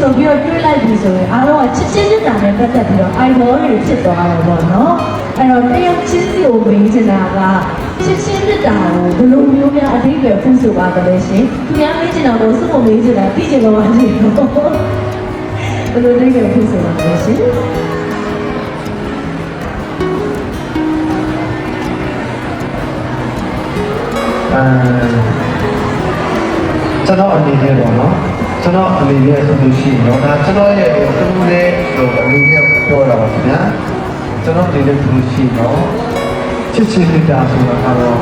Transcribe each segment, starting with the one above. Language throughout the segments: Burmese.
ဆိုပြီးတော့တွေးလိုက်ပြီဆိုရင်အားလုံးကချစ်ချင်းမြတ်တာနဲ့ပတ်သက်ပြီးတော့ idol တွေဖြစ်သွားတယ်ပေါ့နော်အဲ့တော့တယောက်ချင်းစီကိုမေးချင်တာကချစ်ချင်းမြတ်တာကိုဘယ်လိုမျိုးများအတိတ်ပဲဖူးဆိုပါသလဲရှင်သူများမေးချင်တာကိုစုံမေးချင်တာသိချင်တော့ပါရှင်ဘယ်လိုအတိတ်ပဲဖူးဆိုပါသလဲရှင်အဲကျွန်တော်အနေနဲ့ပေါ့နော် ကျွန်တော်အနေနဲ့ဆိုလို့ရှိရင်တော့ဒါကျွန်တော်ရဲ့တူလေးဟိုအနေနဲ့ပြောတာပါခင်ဗျာကျွန်တော်အနေနဲ့ဆိုလို့ရှိရင်တော့ချစ်ချစ်လေးတာဆိုတာကတော့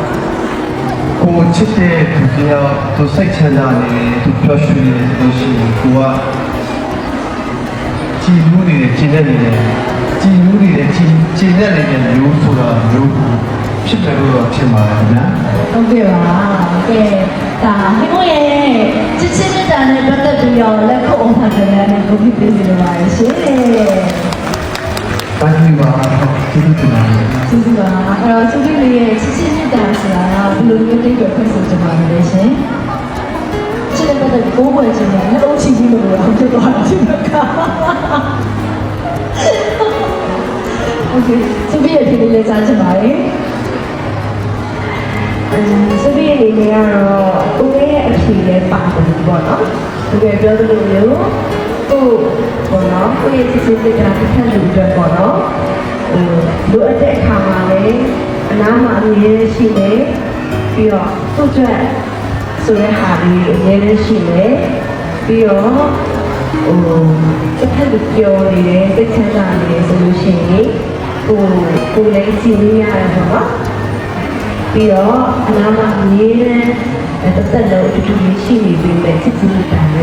ကိုချစ်တဲ့သူတယောက်သူစိတ်ချမ်းသာနေတယ်သူပျော်ရွှင်နေတယ်ဆိုလို့ရှိရင်ကိုကကြည်မှုနေတယ်ကြည်နေတယ်ကြည်မှုနေတယ်ကြည်ကြည်နေတယ်မျိုးဆိုတာမျိုး ဖြစ်တယ်လို့တော့ထင်ပါတယ်ခင်ဗျာဟုတ်ကဲ့ပါကဲဒါမိမို့ရဲ့ချစ်ချင်းမြတ်တာနဲ့ပတ်သက်ပြီးတော့လက်ခုပ်အောင်ဖတ်တယ်နဲ့ကိုပြပေးစီလိုပါတယ်ရှင်ပါတီပါတော့ကျေးဇူးတင်ပါတယ်ကျေးဇူးပါအဲ့တော့ကျေးဇူးလေးရဲ့ချစ်ချင်းမြတ်တာဆိုတာကဘယ်လိုမျိုးတိတ်ပြောဖြစ်ဆိုကြပါလဲရှင်ချစ်တဲ့ပတ်သက်ကိုယ်ပွဲခြင်းနဲ့နှလုံးချီးခြင်းလို့ပြောဖြစ်သွားတာရှင်က OK，这边也可以来加进来。 စားချင်ပါတယ်စပီးအနေနဲ့ကတော့ဦးရဲ့အဖြေနဲ့ပါတယ်ပေါ့နော်။ဒီကပြောသလိုမျိုးကိုပေါ့နော်ကိုရဲ့စစ်စစ်ကတစ်ခါလူအတွက်ပေါ့နော်။ဟိုလိုအပ်တဲ့အခါမှာလည်းအနားမှာအမြဲတမ်းရှိနေပြီးတော့သူ့အတွက်ဆိုတဲ့ဟာလေးအမြဲတမ်းရှိနေပြီးတော့ဟိုတစ်ခါလူပြောနေတယ်စိတ်ချမ်းသာနေတယ်ဆိုလို့ရှိရင်ကိုကိုလည်းကြည့်လို့ရတယ် ပေါ့နော်။ ပြီးတော့အနာမအမြဲတမ်းတစ်သက်လုံးအတူတူရှိနေပြီးပဲချစ်ချစ်တာပဲ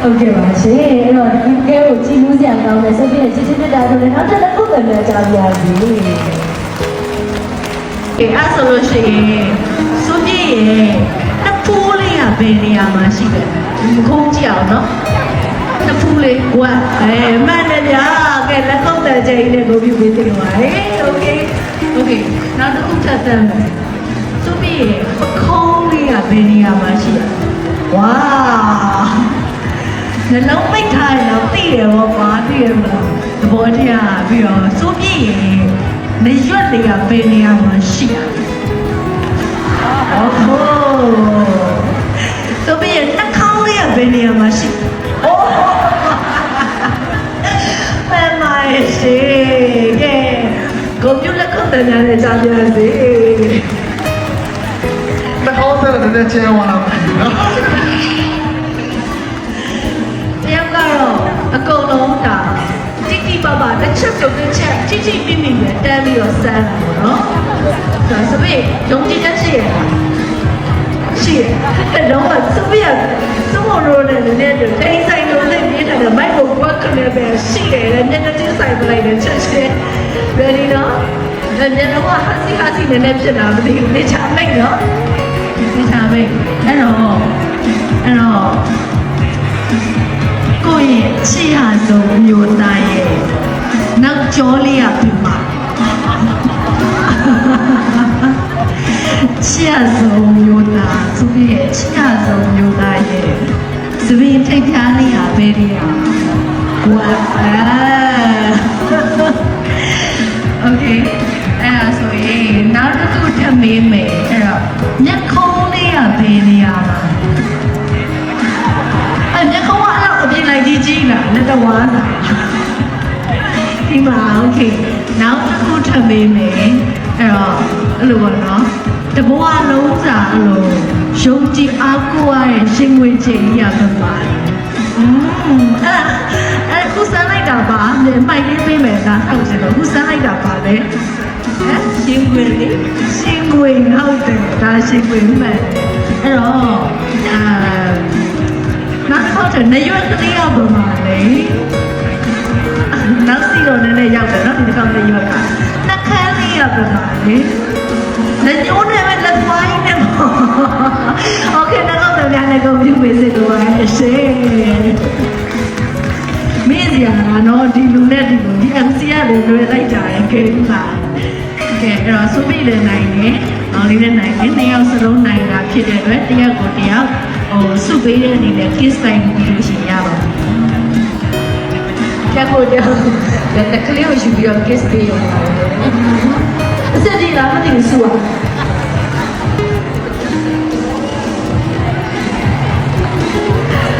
ဟုတ်ကဲ့ပါရှင်အဲ့တော့ဒီကဲကိုကြည်မှုစရာကောင်းတဲ့ဆက်ပြည့်ချစ်ချစ်မြတ်တာဆိုလည်းနောက်ထပ်တစ်ခုပဲများကြပါရစေ ကဲအဲ့ဆိုလို့ရှိရင်စုကြည့်ရဲ့နှစ်ဖူးလေးကဘယ်နေရာမှာရှိတယ်ခုံးကြည့်အောင်နော်နှစ်ဖူးလေးဝတ်အဲမှန်တယ်ဗျာကဲလက်ကုပ်တဲ့ချိန်နဲ့ကိုပြပေးသိပါဟေးโอเค โอเคနောက်တစ်ခုထပ်တမ်းမယ်စုကြည့်ရဲ့ပခုံးလေးကဘယ်နေရာမှာရှိလဲဝါနှလုံးပိတ်ထားရင်တော့သိတယ်ဘောကွာသိရမလားသဘောတရားပြီးတော့စိုးပြည့်ရင်နေရွက်တွေကဘယ်နေရာမှာရှိရလဲโอ้โหစိုးပြည့်ရဲ့နှာခေါင်းလေးကဘယ်နေရာမှာ ာ တာကုတ်တန်းနဲ့ကြားပြစေတကောင်းတဲ့တဲ့ချဲဝါလာပြီနော်တယောက်ကတော့အကုန်လုံးဒါတိတိပပတစ်ချက်စုံတစ်ချက်ချိချိမိမိပဲတန်းပြီးတော့စမ်းတာပေါ့နော်ဒါစပစ်ယုံကြည်ချက်ရှိရလားရှိရအဲ့တော့စပစ်စမောရိုနဲ့လည်းတူတိတ်ဆိုင်လို့လက်ပြထားတဲ့မိုက်ကိုကွက်ကနေပဲရှိတယ်မျက်နှာချင်းဆိုင်ပလိုက်တဲ့ချက်ချင်း ready နော် လည်းလည်းတော့ဟာစီဟာစီနေနေဖြစ်တာမသိဘူးနေချမိတ်နော်နေချမိတ်အဲ့တော့အဲ့တော့ကိုယ့်ရဲ့ချစ်ရဆုံးမျိုးသားရဲ့နောက်ကြောလေးရပြီမှာချစ်ရဆုံးမျိုးသားသူရဲ့ချစ်ရဆုံးမျိုးသားရဲ့သဘင်ထိပ်ဖြားလေးရပဲတည်းရဝါဖာ okay နောက်တစ်ခုထပ်မေးမယ်အဲ့တော့ညခုံးလေးရဘယ်နေရာမှာ အဲ့မျက်ခုံးကအဲ့လောက်အပြင်လိုက်ကြီးကြီးလားလက်တော်ဝါးလားဒီမှာโอเคနောက်တစ်ခုထပ်မေးမယ်အဲ့တော့အဲ့လိုပေါ့နော်တဘဝလုံးစာအဲ့လိုယုံကြည်အားကိုးရတဲ့ရှင်ငွေချိန်ကြီးရပါပါတယ်อืมအဲ့ဒါအဲ့ခုစမ်းလိုက်တာပါမိုက်လေးပေးမယ်ဒါထောက်ချင်တော့ခုစမ်းလိုက်တာပါလေဟမ် ရှင်ငွေလေးရှင်ငွေဟုတ်တယ်ဒါရှင်ငွေမှန်တယ်အဲ့တော့အာ နောက်တစ်ခေါက်တည်းနေရွက်ကလေးရောက်တော့မှာလေနောက်စီတော့နည်းနည်းရောက်တယ်နော်ဒီတစ်ခေါက်နေရွက်ကနှက်ခမ်းလေးရောက်တော့မှာလေလက်ညှိုးနဲ့ပဲလက်ပွားကြီးနဲ့ပေါ့โอเคနောက်တော့ပြန်လည်းကုန်ပြီပေးစစ်တော့ရဲ့ရှေ့မင်းစရာနော်ဒီလူနဲ့ဒီလူဒီ MC ရလို့လွယ်လိုက်ကြရင်ကဲပါ ကဲအဲ့တော့စုမိလည်းနိုင်တယ်။အောင်လေးလည်းနိုင်တယ်။နှစ်ယောက်စလုံးနိုင်တာဖြစ်တဲ့အတွက်တယောက်ကိုတယောက်ဟိုစုပေးတဲ့အနေနဲ့ kiss time ပြီးလို့ရှိရင်ရပါမယ် ကိုတယောက်တကလေးကိုယူပြီးတော့ kiss ပေးရုံပါအစတီလာမသိဘူးစုอ่ะ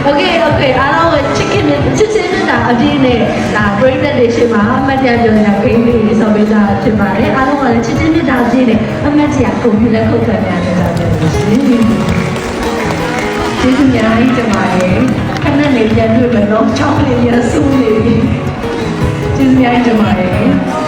โอเคโอเคအားလုံးကိုချစ်ခင်မြတ်ချစ်ချင်း မြတ်တာအပြည့်နဲ့ဒါပရိသတ်တွေရှိမှာအမှတ်တရပြောနေတာဂိမ်းလေးဆော်ပေးတာဖြစ်ပါတယ်အားလုံးကလည်းချစ်ချင်းမြတ်တာအပြည့်နဲ့အမှတ်တရကွန်ပျူတာခုတ်ခံရနေတာဖြစ်ပါတယ်ရှင်ကျေးဇူးများကြီးတင်ပါတယ်ခဏနေပြန်တွေ့မယ်နော်ချောင်းလေးရဆူးနေပြီကျေးဇူးများကြီးတင်ပါတယ်